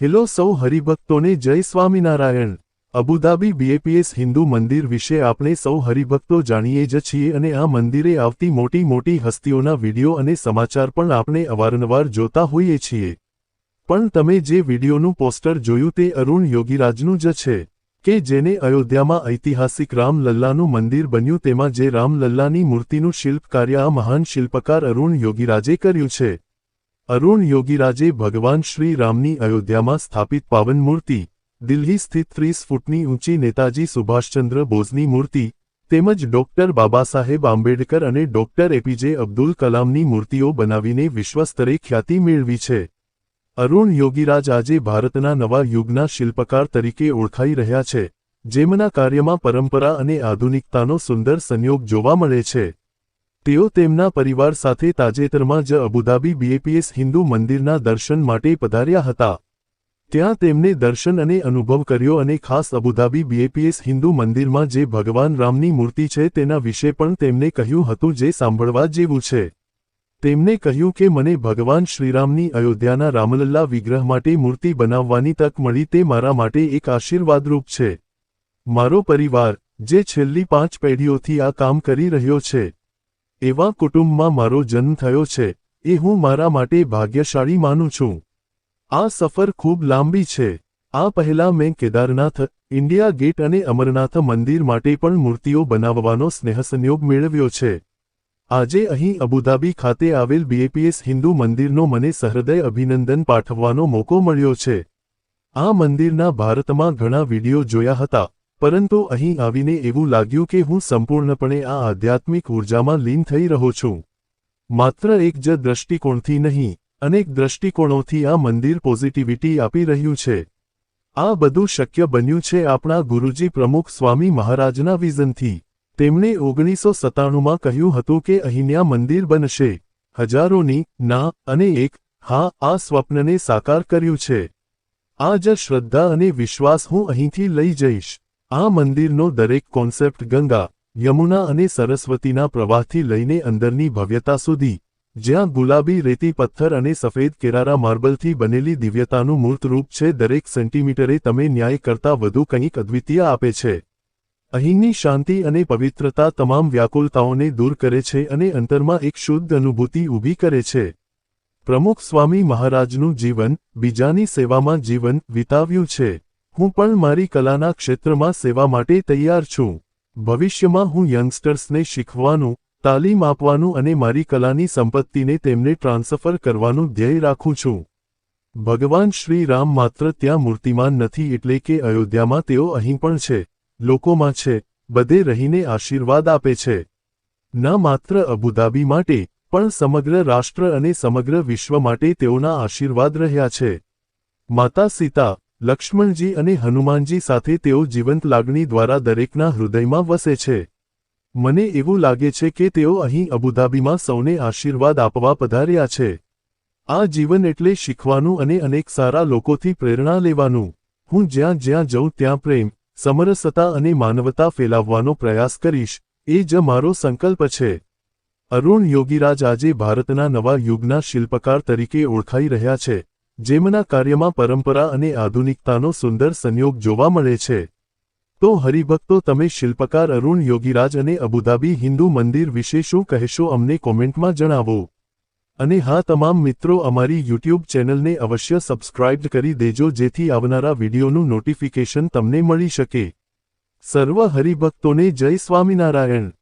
Hello સૌ હરિભક્તોને જય Swaminarayan. Abu Dhabi BAPS Hindu મંદિર વિશે આપણે સૌ હરિભક્તો જાણીએ જ છીએ અને આ મંદિરે આવતી મોટી મોટી હસ્તીઓના વીડિયો અને સમાચાર પણ આપણે અવારનવાર જોતા હોઈએ છીએ. પણ તમે જે વિડીયોનું પોસ્ટર જોયું તે અરુણ યોગીરાજનું જ છે, કે જેને અયોધ્યામાં ઐતિહાસિક રામલલ્લાનું મંદિર બન્યું તેમાં જે રામલલ્લાની મૂર્તિનું શિલ્પ કાર્ય આ મહાન શિલ્પકાર અરુણ યોગીરાજે કર્યું છે. અરુણ યોગીરાજે ભગવાન શ્રી રામની અયોધ્યામાં સ્થાપિત પાવન મૂર્તિ, દિલ્હી સ્થિત ત્રીસ ફૂટની ઊંચી નેતાજી સુભાષચંદ્ર બોઝની મૂર્તિ, તેમજ ડોક્ટર બાબાસાહેબ આંબેડકર અને ડોક્ટર એપીજે અબ્દુલ કલામની મૂર્તિઓ બનાવીને વિશ્વસ્તરે ખ્યાતિ મેળવી છે. અરુણ યોગીરાજ આજે ભારતના નવા યુગના શિલ્પકાર તરીકે ઓળખાઈ રહ્યા છે, જેમના કાર્યમાં પરંપરા અને આધુનિકતાનો સુંદર સંયોગ જોવા મળે છે. તેઓ તેમના પરિવાર સાથે તાજેતરમાં જ અબુધાબી બીએપીએસ હિન્દુ મંદિરના દર્શન માટે પધાર્યા હતા. ત્યાં તેમને દર્શન અને અનુભવ કર્યો અને ખાસ અબુધાબી બીએપીએસ હિન્દુ મંદિરમાં જે ભગવાન રામની મૂર્તિ છે તેના વિશે પણ તેમને કહ્યું હતું જે સાંભળવા જેવું છે. તેમને કહ્યું કે મને ભગવાન શ્રીરામની અયોધ્યાના રામલલ્લા વિગ્રહ માટે મૂર્તિ બનાવવાની તક મળી તે મારા માટે એક આશીર્વાદરૂપ છે. મારો પરિવાર, જે છેલ્લી પાંચ પેઢીઓથી આ કામ કરી રહ્યો છે એવા કુટુંબમાં મારો જન્મ થયો છે, એ હું મારા માટે ભાગ્યશાળી માનું છું. આ સફર ખૂબ લાંબી છે. આ પહેલાં મેં કેદારનાથ, ઇન્ડિયા ગેટ અને અમરનાથ મંદિર માટે પણ મૂર્તિઓ બનાવવાનો સ્નેહસંયોગ મેળવ્યો છે. આજે અહીં અબુધાબી ખાતે આવેલ બીએપીએસ હિન્દુ મંદિરનો મને સહૃદય અભિનંદન પાઠવવાનો મોકો મળ્યો છે. આ મંદિરના ભારતમાં ઘણા વીડિયો જોયા હતા. પરંતુ અહીં આવીને એવું લાગ્યું કે હું સંપૂર્ણપણે આ આધ્યાત્મિક ઊર્જામાં લીન થઈ રહ્યો છું. માત્ર એક જ દ્રષ્ટિકોણથી નહીં, અનેક દ્રષ્ટિકોણોથી આ મંદિર પોઝિટિવિટી આપી રહ્યું છે. આ બધું શક્ય બન્યું છે આપણા ગુરુજી પ્રમુખ સ્વામી મહારાજના વિઝનથી. તેમણે ઓગણીસો સત્તાણુંમાં કહ્યું હતું કે અહીંયા મંદિર બનશે. હજારોની, ના, અને એક, હા, આ સ્વપ્નને સાકાર કર્યું છે. આ જ શ્રદ્ધા અને વિશ્વાસ હું અહીંથી લઈ જઈશ. આ મંદિરનો દરેક કોન્સેપ્ટ ગંગા, યમુના અને સરસ્વતીના પ્રવાહથી લઈને અંદરની ભવ્યતા સુધી, જ્યાં ગુલાબી રેતી પથ્થર અને સફેદ કેરારા માર્બલથી બનેલી દિવ્યતાનું મૂર્તરૂપ છે, દરેક સેન્ટીમીટરે તમે ન્યાય કરતાં વધુ કંઈક અદ્વિતીય આપે છે. અહીંની શાંતિ અને પવિત્રતા તમામ વ્યાકુલતાઓને દૂર કરે છે અને અંતરમાં એક શુદ્ધ અનુભૂતિ ઊભી કરે છે. પ્રમુખ સ્વામી મહારાજનું જીવન, બીજાની સેવામાં જીવન વિતાવ્યું છે. હું પણ મારી કલાના ક્ષેત્રમાં સેવા માટે તૈયાર છું. ભવિષ્યમાં હું યંગસ્ટર્સને શીખવાનું, તાલીમ આપવાનું અને મારી કલાની સંપત્તિને તેમને ટ્રાન્સફર કરવાનું ધ્યેય રાખું છું. ભગવાન શ્રી રામ માત્ર ત્યાં મૂર્તિમાન નથી એટલે કે અયોધ્યામાં તેઓ અહીં પણ છે, લોકોમાં છે, બધે રહીને આશીર્વાદ આપે છે. ન માત્ર અબુધાબી માટે, પણ સમગ્ર રાષ્ટ્ર અને સમગ્ર વિશ્વ માટે તેઓના આશીર્વાદ રહ્યા છે. માતા સીતા લક્ષ્મણજી અને હનુમાનજી સાથે તેઓ જીવંત લાગણી દ્વારા દરેકના હૃદયમાં વસે છે. મને એવું લાગે છે કે તેઓ અહીં અબુધાબીમાં સૌને આશીર્વાદ આપવા પધાર્યા છે. આ જીવન એટલે શીખવાનું અને અનેક સારા લોકોથી પ્રેરણા લેવાનું. હું જ્યાં જ્યાં જઉં ત્યાં પ્રેમ, સમરસતા અને માનવતા ફેલાવવાનો પ્રયાસ કરીશ. એ જ મારો સંકલ્પ છે. અરુણ યોગીરાજ આજે ભારતના નવા યુગના શિલ્પકાર તરીકે ઓળખાઈ રહ્યા છે. જેમના કાર્યમાં પરંપરા અને આધુનિકતાનો સુંદર સંયોગ જોવા મળે છે. તો હરિભક્તો, તમે શિલ્પકાર અરુણ યોગીરાજ અને અબુધાબી હિન્દુ મંદિર વિશે શું કહેશો અમને કોમેન્ટમાં જણાવો. અને હા, તમામ મિત્રો, અમારી યુટ્યુબ ચેનલને અવશ્ય સબસ્ક્રાઇબ કરી દેજો જેથી આવનારા વિડીયોનું નોટિફિકેશન તમને મળી શકે. સર્વ હરિભક્તોને જય સ્વામિનારાયણ.